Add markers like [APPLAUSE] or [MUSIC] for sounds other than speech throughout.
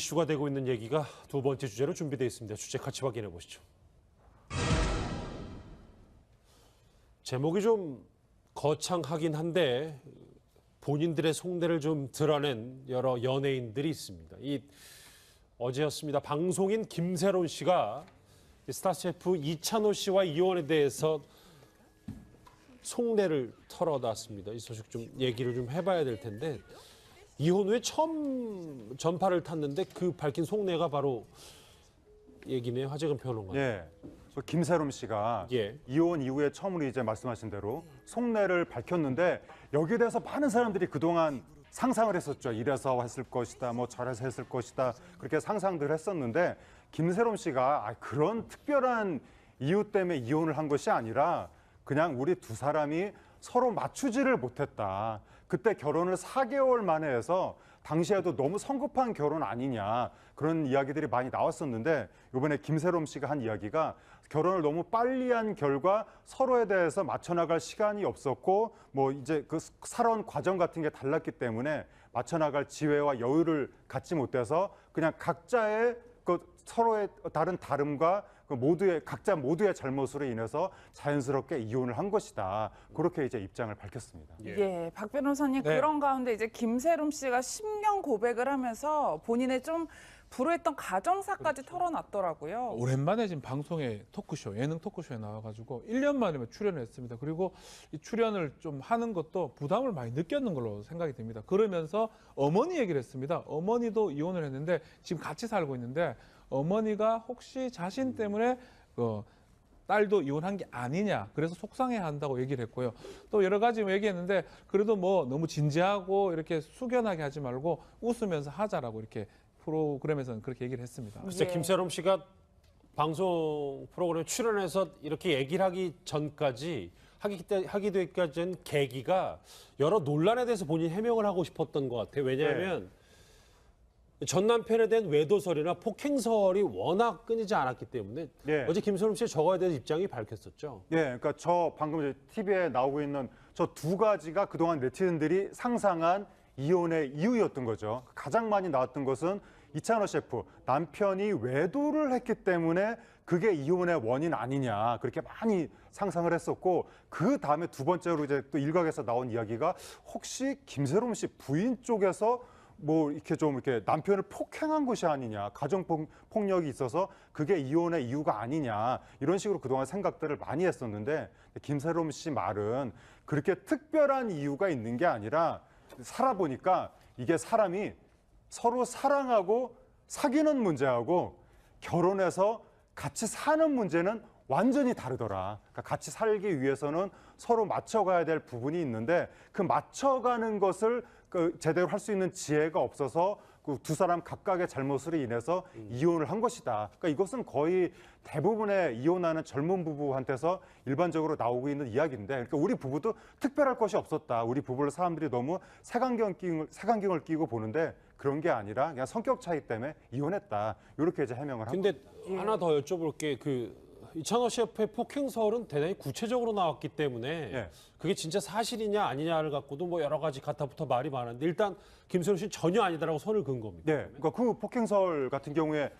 이슈가 되고 있는 얘기가 두 번째 주제로 준비되어 있습니다. 주제 같이 확인해 보시죠. 제목이 좀 거창하긴 한데 본인들의 속내를 좀 드러낸 여러 연예인들이 있습니다. 이 어제였습니다. 방송인 김세론 씨가 이 스타셰프 이찬호 씨와 이혼에 대해서 속내를 털어놨습니다. 이 소식 좀 얘기를 좀 해봐야 될 텐데 이혼 후에 처음 전파를 탔는데 그 밝힌 속내가 바로 얘기네요. 하재근 평론가. 예. 저 김세롬 씨가 예. 이혼 이후에 처음으로 이제 말씀하신 대로 속내를 밝혔는데 여기에 대해서 많은 사람들이 그동안 상상을 했었죠. 이래서 했을 것이다, 뭐 저래서 했을 것이다. 그렇게 상상들 했었는데 김세롬 씨가 아, 그런 특별한 이유 때문에 이혼을 한 것이 아니라 그냥 우리 두 사람이 서로 맞추지를 못했다. 그때 결혼을 4개월 만에 해서 당시에도 너무 성급한 결혼 아니냐 그런 이야기들이 많이 나왔었는데 이번에 김세롬 씨가 한 이야기가 결혼을 너무 빨리 한 결과 서로에 대해서 맞춰 나갈 시간이 없었고 뭐 이제 그 살아온 과정 같은 게 달랐기 때문에 맞춰 나갈 지혜와 여유를 갖지 못해서 그냥 각자의 그 서로의 다른 다름과 그 모두의 각자 모두의 잘못으로 인해서 자연스럽게 이혼을 한 것이다. 그렇게 이제 입장을 밝혔습니다. 예. 박 변호사님 네. 그런 가운데 이제 김세롬 씨가 심경 고백을 하면서 본인의 좀 불우했던 가정사까지 털어놨더라고요. 오랜만에 지금 방송에 토크쇼, 예능 토크쇼에 나와가지고 1년 만에 출연을 했습니다. 그리고 이 출연을 좀 하는 것도 부담을 많이 느꼈는 걸로 생각이 됩니다. 그러면서 어머니 얘기를 했습니다. 어머니도 이혼을 했는데 지금 같이 살고 있는데 어머니가 혹시 자신 때문에 그 딸도 이혼한 게 아니냐 그래서 속상해 한다고 얘기를 했고요 또 여러 가지 얘기했는데 그래도 뭐 너무 진지하고 이렇게 숙연하게 하지 말고 웃으면서 하자라고 이렇게 프로그램에서는 그렇게 얘기를 했습니다 글쎄 예. 김세롬 씨가 방송 프로그램에 출연해서 이렇게 얘기를 하기 전까지 하기 때 하기 되기까지는 계기가 여러 논란에 대해서 본인 해명을 하고 싶었던 것 같아요. 왜냐하면 전 남편에 대한 외도설이나 폭행설이 워낙 끊이지 않았기 때문에 예. 어제 김세롬 씨의 저거에 대한 입장이 밝혔었죠. 예, 그러니까 저 방금 이제 TV에 나오고 있는 저 두 가지가 그동안 네티즌들이 상상한 이혼의 이유였던 거죠. 가장 많이 나왔던 것은 이찬호 셰프 남편이 외도를 했기 때문에 그게 이혼의 원인 아니냐 그렇게 많이 상상을 했었고 그 다음에 두 번째로 이제 또 일각에서 나온 이야기가 혹시 김세롬 씨 부인 쪽에서 뭐 이렇게 좀 이렇게 남편을 폭행한 것이 아니냐 가정 폭- 폭력이 있어서 그게 이혼의 이유가 아니냐 이런 식으로 그동안 생각들을 많이 했었는데 김세롬 씨 말은 그렇게 특별한 이유가 있는 게 아니라 살아보니까 이게 사람이 서로 사랑하고 사귀는 문제하고 결혼해서 같이 사는 문제는 완전히 다르더라. 그러니까 같이 살기 위해서는 서로 맞춰가야 될 부분이 있는데 그 맞춰가는 것을 그 제대로 할 수 있는 지혜가 없어서 그 두 사람 각각의 잘못으로 인해서 이혼을 한 것이다. 그러니까 이것은 거의 대부분의 이혼하는 젊은 부부한테서 일반적으로 나오고 있는 이야기인데, 그러니까 우리 부부도 특별할 것이 없었다. 우리 부부를 사람들이 너무 색안경 끼고, 색안경을 끼고 보는데 그런 게 아니라 그냥 성격 차이 때문에 이혼했다. 이렇게 이제 해명을 한 근데 하나 더 여쭤볼 게 그 이찬호 셰프의 폭행설은 대단히 구체적으로 나왔기 때문에 예. 그게 진짜 사실이냐 아니냐를 갖고도 뭐 여러 가지 가타부터 말이 많은데 일단 김세롬 씨는 전혀 아니다라고 선을 그은 겁니다. 네, 그러니까 그 폭행설 같은 경우에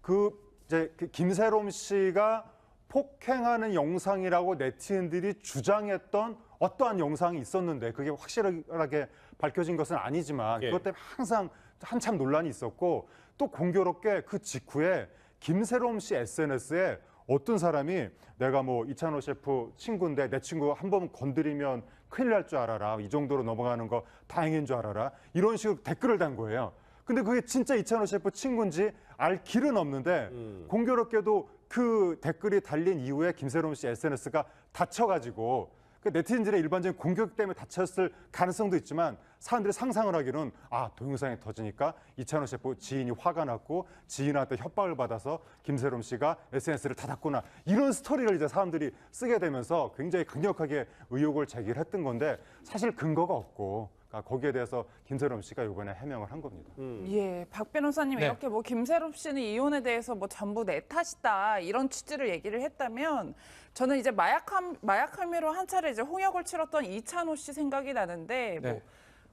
그 이제 그 김세롬 씨가 폭행하는 영상이라고 네티즌들이 주장했던 어떠한 영상이 있었는데 그게 확실하게 밝혀진 것은 아니지만 예. 그것 때문에 항상 한참 논란이 있었고 또 공교롭게 그 직후에 김세롬 씨 SNS에 어떤 사람이 내가 뭐 이찬호 셰프 친구인데 내 친구 한 번 건드리면 큰일 날 줄 알아라 이 정도로 넘어가는 거 다행인 줄 알아라 이런 식으로 댓글을 단 거예요. 근데 그게 진짜 이찬호 셰프 친구인지 알 길은 없는데 공교롭게도 그 댓글이 달린 이후에 김세롬 씨 SNS가 닫혀가지고 그 네티즌들의 일반적인 공격 때문에 다쳤을 가능성도 있지만 사람들이 상상을 하기는 아 동영상이 터지니까 이찬호 셰프 지인이 화가 났고 지인한테 협박을 받아서 김세롬 씨가 SNS를 닫았구나. 이런 스토리를 이제 사람들이 쓰게 되면서 굉장히 강력하게 의혹을 제기를 했던 건데 사실 근거가 없고 그러니까 거기에 대해서 김세롬 씨가 이번에 해명을 한 겁니다. 예, 박 변호사님 네. 이렇게 뭐 김세롬 씨는 이혼에 대해서 뭐 전부 내 탓이다 이런 취지를 얘기를 했다면 저는 이제 마약 함 마약 혐의로 한 차례 이제 홍역을 치렀던 이찬호 씨 생각이 나는데 뭐 네.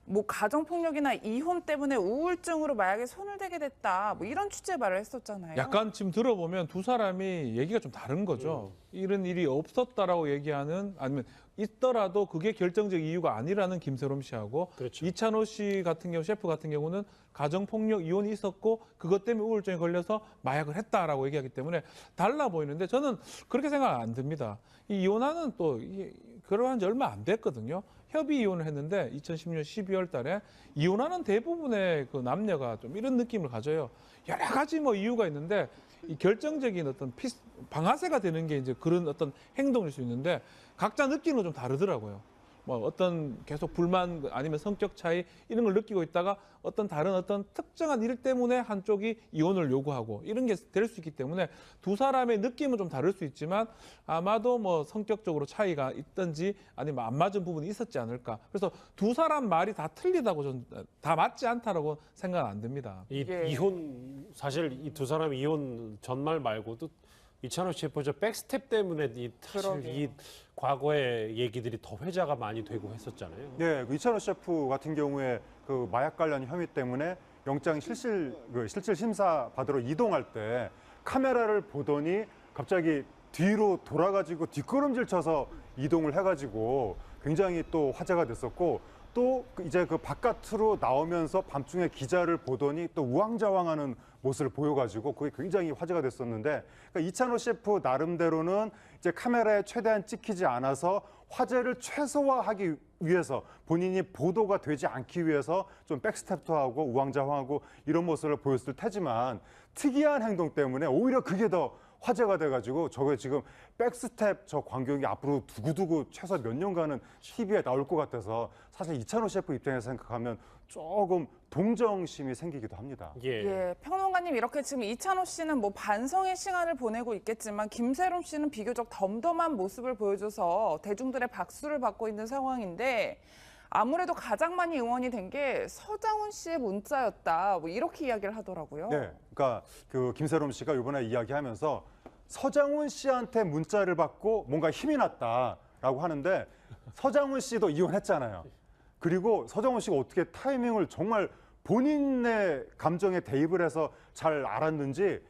뭐 가정 폭력이나 이혼 때문에 우울증으로 마약에 손을 대게 됐다. 뭐 이런 취지의 말을 했었잖아요. 약간 지금 들어보면 두 사람이 얘기가 좀 다른 거죠. 이런 일이 없었다라고 얘기하는 아니면 있더라도 그게 결정적 이유가 아니라는 김세롬 씨하고 그렇죠. 이찬호 씨 같은 경우 셰프 같은 경우는 가정 폭력 이혼이 있었고 그것 때문에 우울증에 걸려서 마약을 했다라고 얘기하기 때문에 달라 보이는데 저는 그렇게 생각 안 듭니다. 이 이혼하는 또 이- 결혼한 지 얼마 안 됐거든요. 협의 이혼을 했는데 2010년 12월 달에 이혼하는 대부분의 그 남녀가 좀 이런 느낌을 가져요. 여러 가지 뭐 이유가 있는데 이 결정적인 어떤 피, 방아쇠가 되는 게 이제 그런 어떤 행동일 수 있는데 각자 느끼는 건 좀 다르더라고요. 뭐 어떤 계속 불만 아니면 성격 차이 이런 걸 느끼고 있다가 어떤 다른 어떤 특정한 일 때문에 한쪽이 이혼을 요구하고 이런 게 될 수 있기 때문에 두 사람의 느낌은 좀 다를 수 있지만 아마도 뭐 성격적으로 차이가 있든지 아니면 안 맞은 부분이 있었지 않을까. 그래서 두 사람 말이 다 틀리다고 전 다 맞지 않다라고 생각 안 듭니다. 이 예. 이혼 사실 이 두 사람 이혼 전말 말고도 이찬호 셰프 저 백스텝 때문에 이 사실. 이 과거의 얘기들이 더 회자가 많이 되고 했었잖아요. 네, 그 이찬호 셰프 같은 경우에 그 마약 관련 혐의 때문에 영장 실질 그 실질 심사 받으러 이동할 때 카메라를 보더니 갑자기 뒤로 돌아가지고 뒷걸음질 쳐서 이동을 해가지고 굉장히 또 화제가 됐었고 또그 이제 그 바깥으로 나오면서 밤중에 기자를 보더니 또 우왕좌왕하는 모습을 보여가지고 그게 굉장히 화제가 됐었는데 그러니까 이찬호 셰프 나름대로는 이제 카메라에 최대한 찍히지 않아서 화제를 최소화하기 위해서 본인이 보도가 되지 않기 위해서 좀 백스텝도 하고 우왕좌왕하고 이런 모습을 보였을 테지만 특이한 행동 때문에 오히려 그게 더 화제가 돼가지고 저게 지금 백스텝 저 광경이 앞으로 두고두고 최소 몇 년간은 TV에 나올 것 같아서 사실 이찬호 셰프 입장에서 생각하면 조금 동정심이 생기기도 합니다. 예. 예, 평론가님 이렇게 지금 이찬호 씨는 뭐 반성의 시간을 보내고 있겠지만 김세롬 씨는 비교적 덤덤한 모습을 보여줘서 대중들의 박수를 받고 있는 상황인데 아무래도 가장 많이 응원이 된 게 서장훈 씨의 문자였다. 뭐 이렇게 이야기를 하더라고요. 네, 그러니까 그 김세롬 씨가 이번에 이야기하면서 서장훈 씨한테 문자를 받고 뭔가 힘이 났다라고 하는데 서장훈 씨도 이혼했잖아요. 그리고 서장훈 씨가 어떻게 타이밍을 정말 본인의 감정에 대입을 해서 잘 알았는지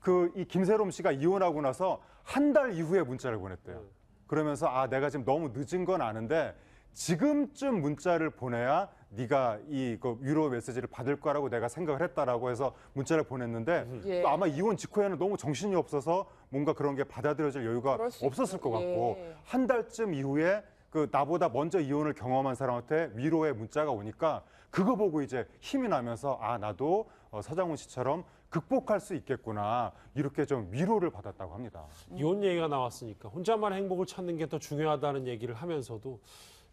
그 이 김세롬 씨가 이혼하고 나서 한 달 이후에 문자를 보냈대요. 그러면서 아 내가 지금 너무 늦은 건 아는데 지금쯤 문자를 보내야 네가 이그 위로 메시지를 받을 거라고 내가 생각을 했다라고 해서 문자를 보냈는데 예. 또 아마 이혼 직후에는 너무 정신이 없어서 뭔가 그런 게 받아들여질 여유가 없었을 것 같고 예. 한 달쯤 이후에 그 나보다 먼저 이혼을 경험한 사람한테 위로의 문자가 오니까 그거 보고 이제 힘이 나면서 아 나도 어, 서장훈 씨처럼 극복할 수 있겠구나 이렇게 좀 위로를 받았다고 합니다. 이혼 얘기가 나왔으니까 혼자만의 행복을 찾는 게 더 중요하다는 얘기를 하면서도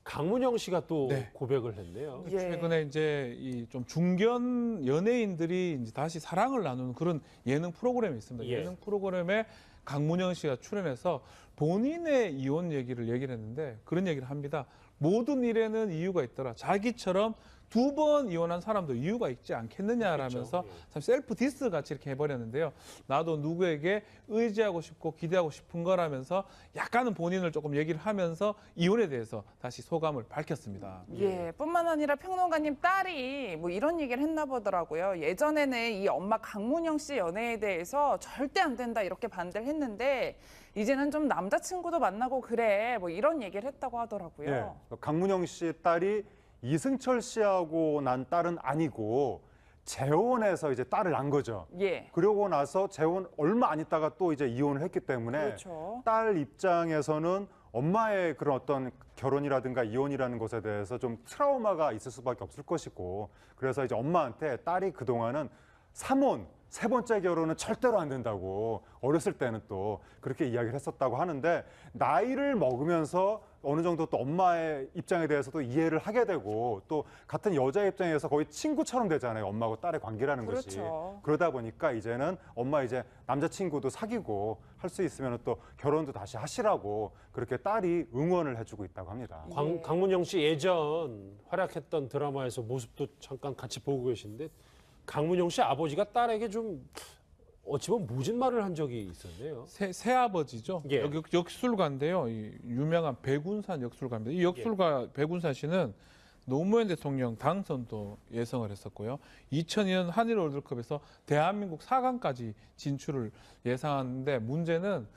강문영 씨가 또 네. 고백을 했네요. 예. 최근에 이제 이 좀 중견 연예인들이 이제 다시 사랑을 나누는 그런 예능 프로그램이 있습니다. 예. 예능 프로그램에 강문영 씨가 출연해서 본인의 이혼 얘기를 얘기를 했는데 그런 얘기를 합니다. 모든 일에는 이유가 있더라. 자기처럼 두 번 이혼한 사람도 이유가 있지 않겠느냐라면서 그렇죠. 예. 참 셀프 디스 같이 이렇게 해버렸는데요. 나도 누구에게 의지하고 싶고 기대하고 싶은 거라면서 약간은 본인을 조금 얘기를 하면서 이혼에 대해서 다시 소감을 밝혔습니다. 예, 뿐만 아니라 평론가님 딸이 뭐 이런 얘기를 했나 보더라고요. 예전에는 이 엄마 강문영 씨 연애에 대해서 절대 안 된다 이렇게 반대를 했는데 이제는 좀 남자친구도 만나고 그래 뭐 이런 얘기를 했다고 하더라고요. 예, 강문영 씨 딸이 이승철 씨하고 난 딸은 아니고 재혼해서 이제 딸을 낳은 거죠. 예. 그러고 나서 재혼 얼마 안 있다가 또 이제 이혼을 했기 때문에 그렇죠. 딸 입장에서는 엄마의 그런 어떤 결혼이라든가 이혼이라는 것에 대해서 좀 트라우마가 있을 수밖에 없을 것이고 그래서 이제 엄마한테 딸이 그동안은 삼혼 세 번째 결혼은 절대로 안 된다고 어렸을 때는 또 그렇게 이야기를 했었다고 하는데 나이를 먹으면서 어느 정도 또 엄마의 입장에 대해서도 이해를 하게 되고 또 같은 여자 입장에서 거의 친구처럼 되잖아요 엄마하고 딸의 관계라는 것이 그렇죠. 그러다 보니까 이제는 엄마 이제 남자친구도 사귀고 할 수 있으면 또 결혼도 다시 하시라고 그렇게 딸이 응원을 해주고 있다고 합니다. 예. 광, 강문영 씨 예전 활약했던 드라마에서 모습도 잠깐 같이 보고 계신데 강문영 씨 아버지가 딸에게 좀 어찌 보면 모진 말을 한 적이 있었네요. 새, 새아버지죠. 예. 역, 역- 역술가인데요. 이 유명한 백운산 역술가입니다. 이 역술가 백운산 씨는 노무현 대통령 당선도 예상을 했었고요. 2002년 한일 월드컵에서 대한민국 4강까지 진출을 예상하는데 문제는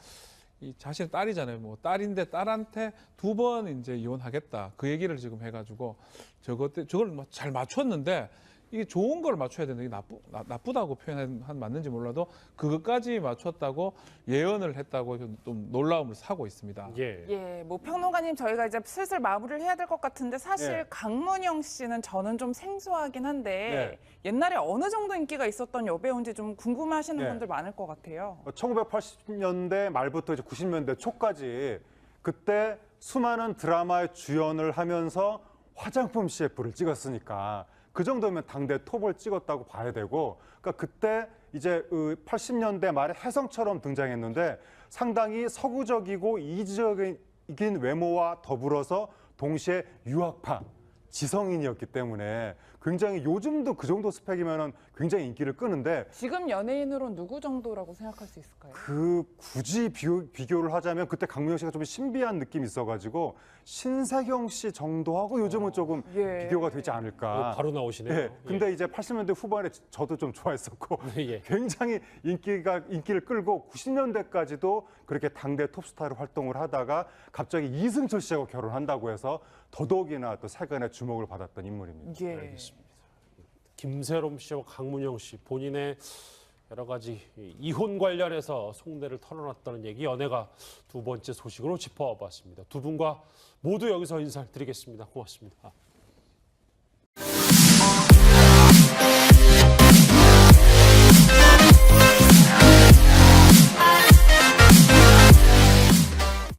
이 자신의 딸이잖아요. 뭐 딸인데 딸한테 두 번 이제 이혼하겠다 그 얘기를 지금 해가지고 저것 때 저걸 뭐잘 맞췄는데 이게 좋은 걸 맞춰야 되는데 이게 나쁘 나, 나쁘다고 표현한 한 맞는지 몰라도 그것까지 맞췄다고 예언을 했다고 좀 놀라움을 사고 있습니다. 예. 예, 뭐 평론가님 저희가 이제 슬슬 마무리를 해야 될 것 같은데 사실 예. 강문영 씨는 저는 좀 생소하긴 한데 옛날에 어느 정도 인기가 있었던 여배우인지 좀 궁금해하시는 예. 분들 많을 것 같아요. 1980년대 말부터 이제 90년대 초까지 그때 수많은 드라마에 주연을 하면서 화장품 CF를 찍었으니까 그 정도면 당대 톱을 찍었다고 봐야 되고 그러니까 그때 이제 80년대 말에 혜성처럼 등장했는데 상당히 서구적이고 이지적인 외모와 더불어서 동시에 유학파 지성인이었기 때문에 굉장히 요즘도 그 정도 스펙이면 굉장히 인기를 끄는데 지금 연예인으로 누구 정도라고 생각할 수 있을까요? 그 굳이 비교, 비교를 하자면 그때 강민호 씨가 좀 신비한 느낌이 있어가지고 신세경 씨 정도하고 요즘은 조금 예. 비교가 되지 않을까. 어, 바로 나오시네요. 예. 근데 이제 80년대 후반에 저도 좀 좋아했었고 [LAUGHS] 예. 굉장히 인기가 인기를 끌고 90년대까지도 그렇게 당대 톱스타로 활동을 하다가 갑자기 이승철 씨하고 결혼한다고 해서 더더욱이나 또 세간의 주목을 받았던 인물입니다. 예. 김세롬 씨와 강문영 씨 본인의 여러 가지 이혼 관련해서 속내를 털어놨다는 얘기 연애가 두 번째 소식으로 짚어봤습니다. 두 분과 모두 여기서 인사를 드리겠습니다. 고맙습니다.